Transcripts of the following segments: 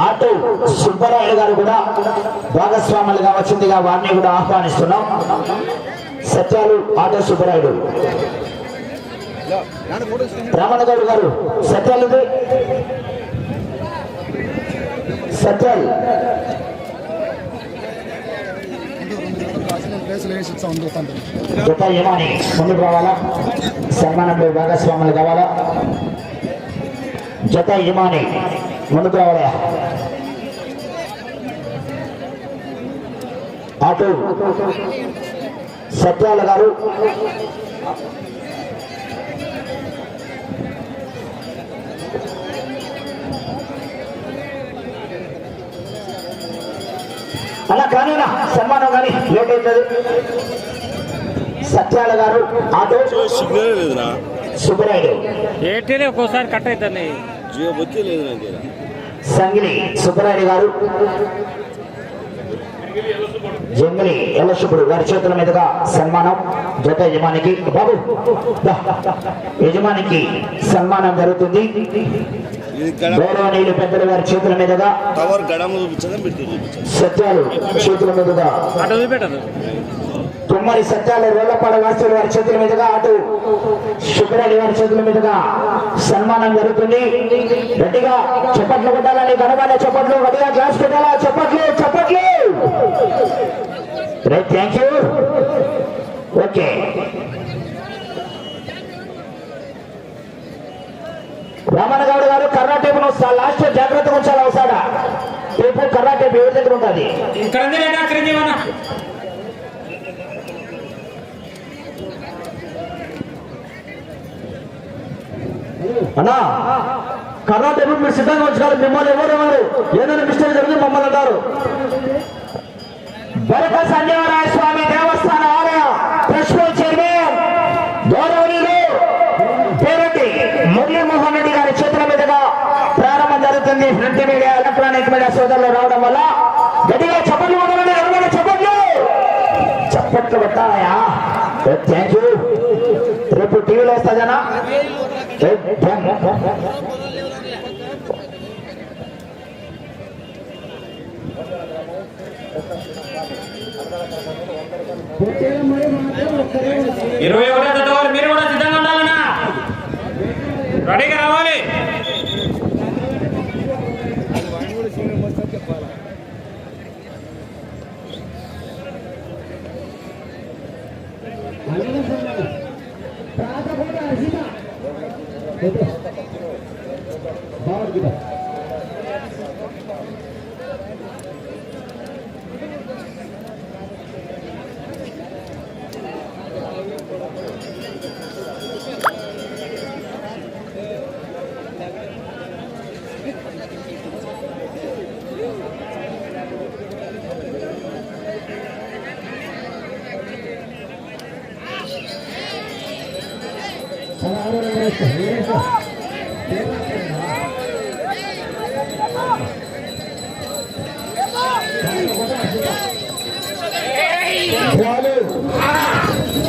Auto Subbarayudu గారు కూడా భాగస్వాములుగా వచ్చిందిగా వారిని కూడా ఆహ్వానిస్తున్నాం. సత్యాలు ఆటో సుబ్బరాయుడు. రామణగౌడ్ గారు సత్యాలు సత్యాలు. జత యమాని ముందుకు రావాలా? సన్మానంలో భాగస్వాములు కావాలా? జత యమాని ముందుకు రావాలా? అటు సత్యాల గారు. అలా కానీనా సన్మానం కానీ లేట్ అవుతుంది సత్యాల గారు ఆటో. సిగ్నల్ లేదురా. సుబ్బరాయుడు ఎయిర్టెల్ ఒక్కోసారి కట్ అవుతుంది. సంగిలి సుబ్బరాయుడు గారు. జంగిలి ఎల్లశుభుడు వారి చేతుల మీదుగా సన్మానం జత యజమానికి. బాబు. యజమానికి సన్మానం జరుగుతుంది. గౌరవనీయులు పెద్దల వారి చేతుల మీదుగా సత్యాలు చేతుల మీదుగా తుమ్మరి సత్యాలు రోళ్ళపాడ వాసులు వారి చేతుల మీదుగా అటు సుబ్బరాయుడు వారి చేతుల మీదుగా సన్మానం జరుగుతుంది. గట్టిగా చప్పట్లు కొట్టాలని ఘనమైన చప్పట్లు గట్టిగా గ్లాస్ పెట్టాలా చప్పట్లు చప్పట్లు! Right thank you. Okay. Ramanna Goud గారు కర్రా టేపును లాస్ట్ జాగ్రత్తగా ఉంచాలి అవసరం టేపు కర్రా టేపు ఎవరి దగ్గర ఉంటుంది? అన్నా కర్ణాటక మీరు సిద్ధంగా ఉంచుకోవాలి. మిమ్మల్ని ఎవరు ఎవరు? ఏదైనా మిస్టేక్ జరిగింది మమ్మల్ని అంటారు. బరక సంజీవరాయ స్వామి దేవస్థాన ఆలయ ప్రిన్సిపల్ చైర్మన్ గౌరవనీయులు పేరెడ్డి మురళీమోహన్ రెడ్డి గారి చేతుల మీదుగా ప్రారంభం జరుగుతుంది. ప్రింట్ మీడియా ఎలక్ట్రానిక్ మీడియా సోదరులు రావడం వల్ల గట్టిగా చప్పట్లు కొట్టాలండి ఎవరైనా చప్పట్లు చప్పట్లు కొట్టాలయా థ్యాంక్ యూ రేపు టీవీలో వస్తా జనా? ఇరవై ఒకటో జత మీరు కూడా సిద్ధంగా ఉండాలన్నా. రెడీగా రావాలి. Bora, gider.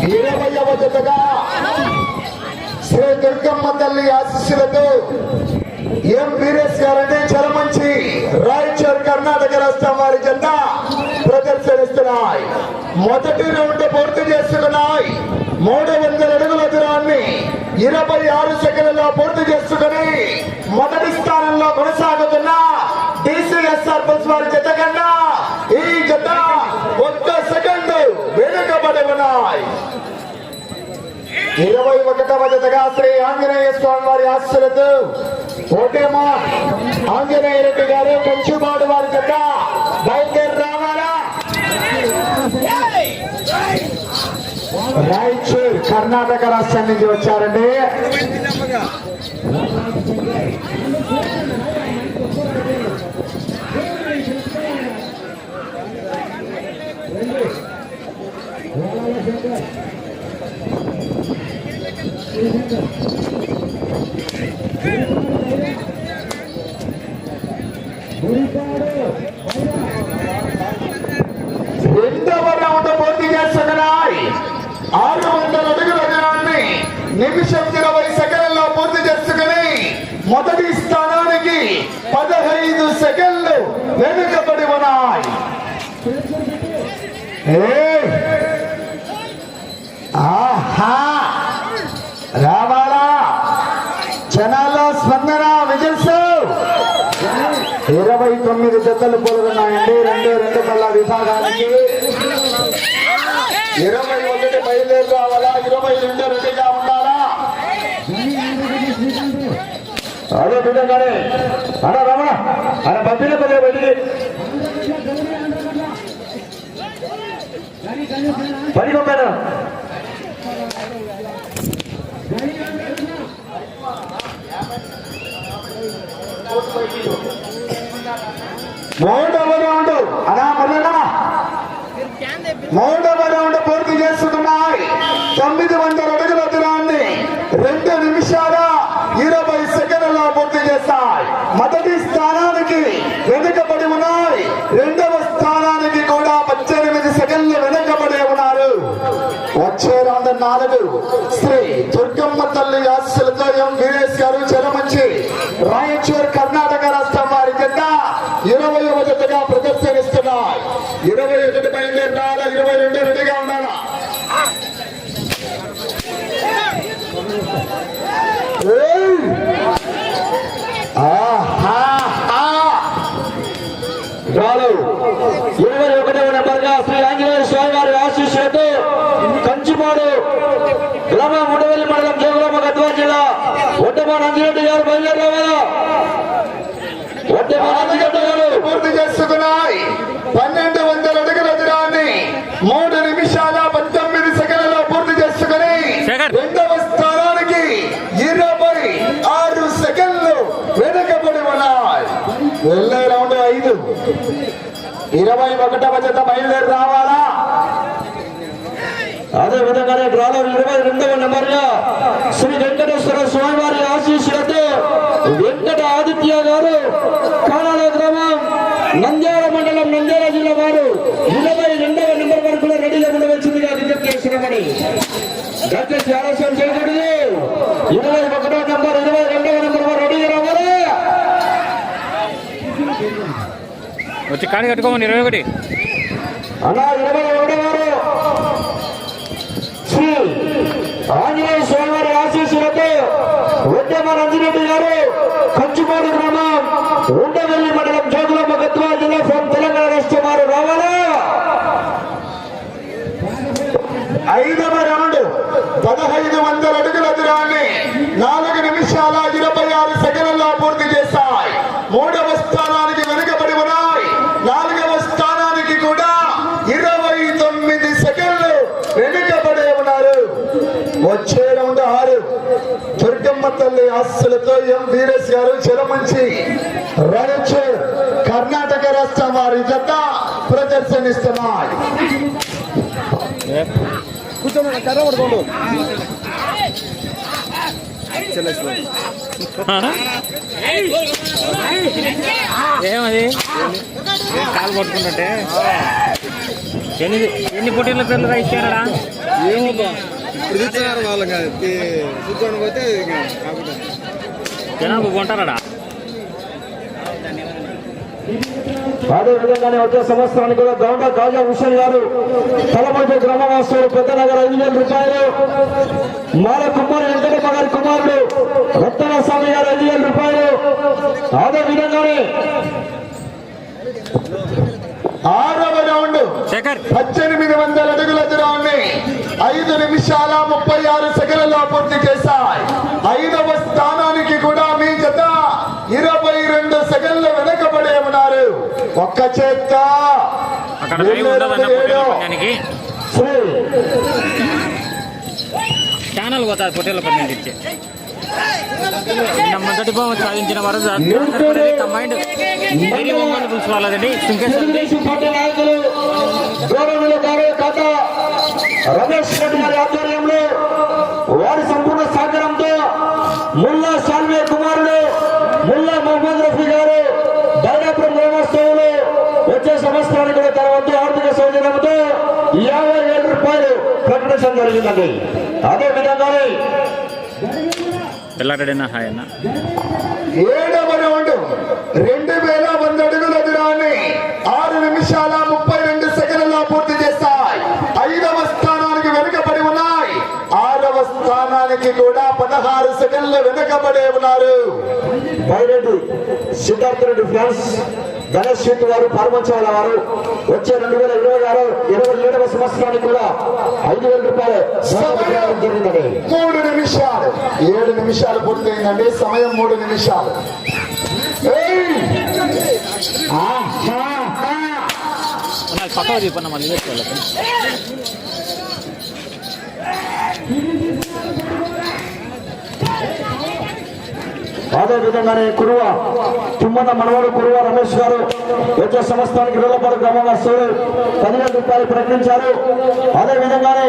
ఇరవయవ జతగా శ్రీ దుర్గమ్మ తల్లి ఆశీస్సులతో ఎం వీరేష్ గారండి చలమంచి రాయచూర్ కర్ణాటక రాష్ట్రం వారి జెండా. ప్రదర్శనిస్తున్నాయి మొదటి రౌండ్ పూర్తి చేసుకున్నాయి. మూడు వందల అడుగుల దూరాన్ని ఇరవై ఆరు సెకండ్లలో పూర్తి చేసుకుని మొదటి స్థానంలో కొనసాగుతున్న డిసిఎస్ఆర్ బస్ వారి జత కన్నా ఈ జత ఒక్క సెకండ్ వెనుకబడి ఉన్నాయి. ఇరవై ఒకటవ జతగా శ్రీ ఆంజనేయ స్వామి వారి ఆశలతో ఓటేమా ఆంజనేయ రెడ్డి గారు కంచుబాటు వారి జత బయలుదేరి రావాలా రాయచూర్ కర్ణాటక రాష్ట్రం నుంచి వచ్చారండి. రెండవ రౌండ్ పూర్తి చేస్తున్నాయి ఆరు వందల అడుగుల దూరాన్ని నిమిషం ఇరవై సెకండ్లలో పూర్తి చేసుకుని మొదటి స్థానానికి పదహైదు సెకండ్లు వెనుకబడి ఉన్నాయి. ఆహా! రావాలా? జనాల్లో స్పందన విజిల్స్ ఇరవై తొమ్మిది జతలు పొలుగున్నాయండి రెండు రెండు కళ్ళ విభాగానికి. ఇరవై ఒకటి బయలుదేరి రావాలా? ఇరవై రెండు రెడీగా ఉండాలా అదే విధంగానే. అన్న రమణ అన్న పంపిణీ పదే బయటికి పని పంపాను? మూడవ రౌండ్ అనా మరలా మూడవ రౌండ్ పూర్తి చేసుకున్నాయి తొమ్మిది వందల అడుగుల దూరాన్ని రెండు నిమిషాల ఇరవై సెకండ్లలో పూర్తి చేస్తాయి మొదటి స్థానానికి వెనుకబడి ఉన్నాయి రెండవ స్థానానికి కూడా పద్దెనిమిది సెకండ్లు వెనుకబడి ఉన్నారు వచ్చే రౌండ్ నాలుగు శ్రీ దుర్గమ్మ తల్లి ఆశలతో ఎం వీరేష్ గారు చెరమంచి రాయచూర్ కర్ణాటక రాష్ట్రం వారి కింద ఇరవై ఒకటిగా ప్రదర్శనిస్తున్నాయి. ఇరవై ఒకటి బయలుదేరి రావాలా ఇరవై రెండు రెడీగా ఉండాలా ఏయ్! ఆహాహా! రాలు ఇరవై ఒకటవ నెంబర్గా శ్రీ ఆంజనేయ స్వామి వారి ఆశీస్సులతో కంచిపాడు గ్రామం ఉండవల్లి మండలం జోగులామ గద్వాల జిల్లా గారు పూర్తి చేసుకున్నాయి. పన్నెండు వందల అడుగుల దూరాన్ని మూడు నిమిషాల పంతొమ్మిది సెకండ్లలో పూర్తి చేసుకుని. రెండవ స్థానానికి ఇరవై ఆరు సెకండ్లు వెనుకబడి ఉన్నాయి. వెళ్ళే రౌండ్ ఐదు. ఇరవై ఒకటవ జత బయలుదేరి రావాలా? అదే విధంగానే డ్రాలో ఇరవై రెండవ నెంబర్గా శ్రీ వెంకటేశ్వర స్వామి వారి ఆశీస్సులతో వెంకట ఆదిత్య గారు కాణాల గ్రామం నంద్యాల మండలం నంద్యాల జిల్లా వారు ఇరవై రెండవ నెంబర్ వరకు కూడా రెడీగా ఉండవలసిందిగా విజ్ఞప్తి చేస్తున్నామని. దయచేసి ఆలస్యం చేయకూడదు ఇరవై ఒకటో నెంబర్ ఇరవై రెండవ నెంబర్ వారు రెడీగా రావాలి వచ్చి కాడి కట్టుకోమని ఇరవై ఒకటి. ఉద్యమ రంజిరెడ్డి గారు కంచుకోడు గ్రామం ఉండవల్లి మండలం జోగులమ్మ గద్వాల జిల్లా ఫ్రమ్ తెలంగాణ రాష్ట్రం వారు రావాలా ఐదవ రౌండ్ పదహైదు వందల అడుగుల దూరాన్ని నాలుగు నిమిషాల ఇరవై ఆరు సెకండ్లలో పూర్తి చేస్తాయి మూడవ స్థానానికి వెనుకబడి ఉన్నాయి నాలుగవ స్థానానికి కూడా ఇరవై తొమ్మిది సెకండ్లు వెనుకబడి ఉన్నారు వచ్చే రౌండ్ ఆరు. దుర్గమ్మ తల్లి ఆస్తులతో ఎం వీరేష్ గారు చెరమంచి రాయచూర్ కర్ణాటక రాష్ట్రం వారి జత ప్రదర్శనిస్తున్నాయి. ఏమది? కాలు పట్టుకున్నట్టే ఎన్ని ఎన్ని పోటీల పేర్లు ఇచ్చారా ఇప్పుడు తెచ్చినారు వాళ్ళకి కూర్చొని పోతే జనాభా కొంటారా అదే విధంగానే వచ్చే సంవత్సరానికి కూడా దౌండ కాజా హుసేన్ గారు తలమల్లి గ్రామవాసులు పెద్ద నగర ఐదు వేల రూపాయలు. మాల కుమార్ వెంకటమ్మ గారి కుమారుడు రత్తన స్వామి గారు ఐదు వేల రూపాయలు. అదే విధంగానే ఆరవ రౌండ్ శేఖర్. పద్దెనిమిది వందల అడుగుల దూరాన్ని ఐదు నిమిషాల ముప్పై ఆరు సెకండ్లలో పూర్తి చేశాయి. ఐదవ స్థానానికి కూడా మీ జత ఇరవై రెండు సెకండ్లు వెనకబడే ఉన్నారు. ఒక్క శ్రీ. ఛానల్ పందానికి ఇచ్చే. నిన్న మొదటి బొమ్మ సాధించిన వారు డైరీ సుంకేశ్వరి రమేష్ రెడ్డి గారి ఆధ్వర్యంలో వారి సంపూర్ణ సహకారంతో ముల్లా సాల్వే కుమారుడు ముల్లా మహమ్మద్ రఫీ గారు బైరాపురం గ్రామస్తులు వచ్చే సంవత్సరానికి తన వద్ద ఆర్థిక సౌజన్యంతో యాభై వేల రూపాయలు ప్రకటించడం జరిగిందండి. అదే విధంగానే తెల్లారెడ్డి హాయ్ అన్న. రెండు వేల వెనుకబడి ఉన్నారు. బైరెడ్డి సిద్ధార్థ రెడ్డి ఫ్రాన్స్ గణేష్ శెట్టి గారు పాల్పంచాల వారు వచ్చే రెండు వేల ఇరవై ఆరు ఇరవై ఏడవ సంవత్సరానికి కూడా ఐదు వేల రూపాయలు జరిగిందని మూడు నిమిషాలు. ఏడు నిమిషాలు పూర్తయిందండి. సమయం మూడు నిమిషాలు. పక్కన చెప్పన్న మళ్ళీ అదే విధంగానే కురువ తుమ్మన మనవాడు కురువ రమేష్ గారు వచ్చే సంవత్సరానికి రోలపాడు గ్రామ వాసులు పదివేల రూపాయలు ప్రకటించారు. అదే విధంగానే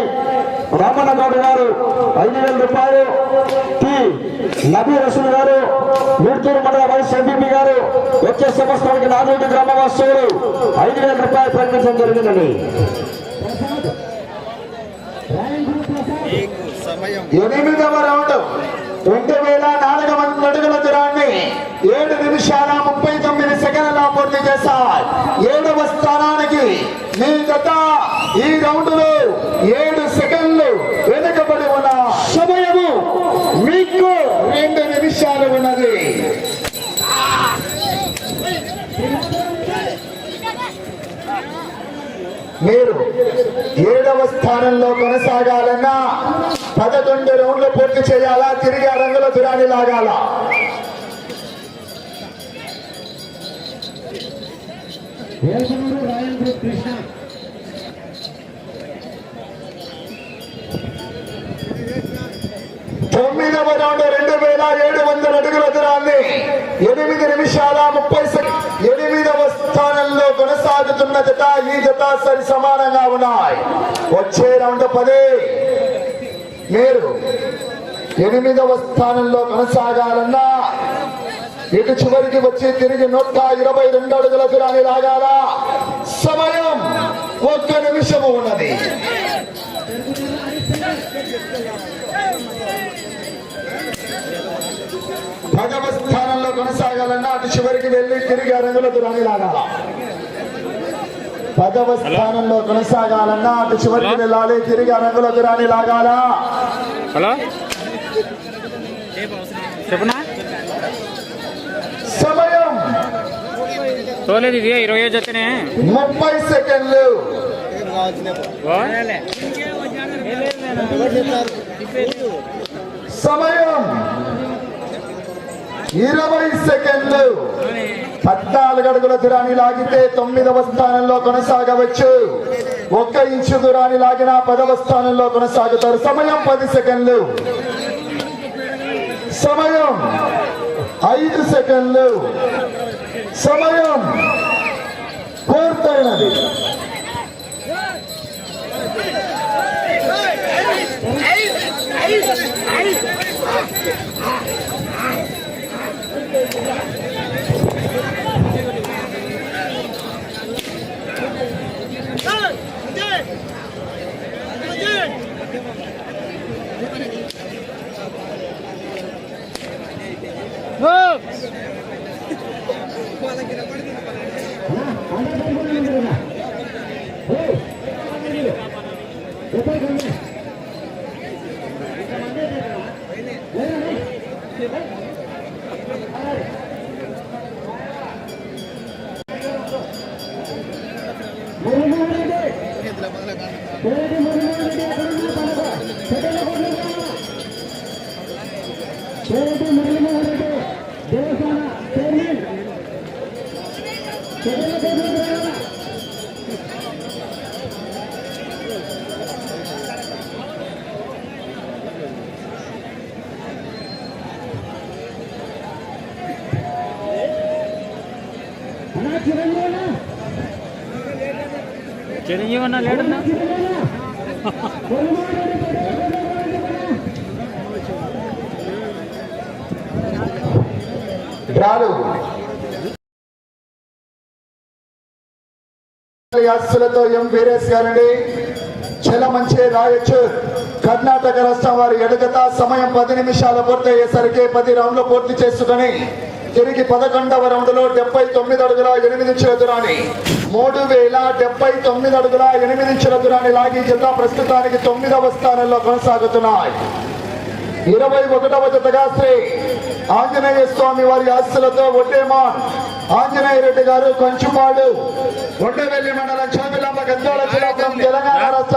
రామన్న గౌడ్ గారు ఐదు వేల రూపాయలు టి నబీ రసూల్ గారు మూర్తూరు మండల వైస్ ఎంపీపీ గారు వచ్చే సంవత్సరానికి నాదోటి గ్రామ వాసులు ఐదు వేల రూపాయలు ప్రకటించడం జరిగిందండి. ఎనిమిదవ రౌండ్. రెండు వేల నాలుగు అడుగుల దూరాన్ని ఏడు నిమిషాల ముప్పై తొమ్మిది సెకండ్ల పూర్తి చేశారు ఏడవ స్థానానికి మీ గత ఈ రౌండ్లో ఏడు సెకండ్లు వెనుకబడి ఉన్న సమయము మీకు రెండు నిమిషాలు ఉన్నది. మీరు ఏడవ స్థానంలో కొనసాగాలన్నా పదకొండు రౌండ్లు పూర్తి చేయాలా? తిరిగి ఆ రంగుల దురాన్ని లాగాల? తొమ్మిదవ రౌండ్ రెండు వేల ఏడు వందల అడుగుల దూరాన్ని ఎనిమిది నిమిషాల ముప్పై సెకండ్ ఎనిమిదవ స్థానంలో కొనసాగుతున్న జత ఈ జత సరి సమానంగా ఉన్నాయి. వచ్చే రౌండ్ పదే. మీరు ఎనిమిదవ స్థానంలో కొనసాగాలన్నా ఇటు చివరికి వచ్చి తిరిగి నూట ఇరవై రెండు అడుగుల దూరాన్ని లాగాల? సమయం ఒక్క నిమిషము ఉన్నది. పదవ కొనసాగాలన్నా అటు చివరికి వెళ్ళి తిరిగి ఆ రంగుల దూరాన్ని లాగాల పదవ స్థానంలో కొనసాగాలన్నా అటు చివరికి వెళ్ళాలి తిరిగి ఆ రంగుల దూరాన్ని లాగాలా హలో. చెప్పునా? సమయం తోలేదు ఇది ఇరవై జతనే. ముప్పై సెకండ్లు? సమయం ఇరవై సెకండ్లు. పద్నాలుగు అడుగుల దురాని లాగితే తొమ్మిదవ స్థానంలో కొనసాగవచ్చు. ఒక్క ఇంచు దూరాన్ని లాగిన పదవ స్థానంలో కొనసాగుతారు. సమయం పది సెకండ్లు. సమయం ఐదు సెకండ్లు. సమయం పూర్తయినది. দেবে చిరంజీవి అన్న లేడన్నా ఆస్తులతో ఎం వీరేష్ గారండి. చెలమంచే రాయొచ్చు. కర్ణాటక రాష్ట్రం వారి ఎడగత సమయం పది నిమిషాలు పూర్తయ్యేసరికి పది రౌండ్లు పూర్తి చేసుకుని తిరిగి పదకొండవ రౌండ్లో డెబ్బై తొమ్మిది అడుగుల ఎనిమిది ఇంచుల దూరాన్ని మూడు వేల డెబ్బై తొమ్మిది అడుగుల ఎనిమిది ఇంచుల దూరాన్ని లాగి జత ప్రస్తుతానికి తొమ్మిదవ స్థానంలో కొనసాగుతున్నాయి. ఇరవై ఒకటవ జతగా శ్రీ ఆంజనేయ స్వామి వారి ఆస్తులతో ఒడ్డేమాన్ ఆంజనేయ రెడ్డి గారు కొంచుపాడు ఉండవెల్లి మండలం చోమిలాంబ గద్వాల జిల్లా తెలంగాణ రాష్ట్ర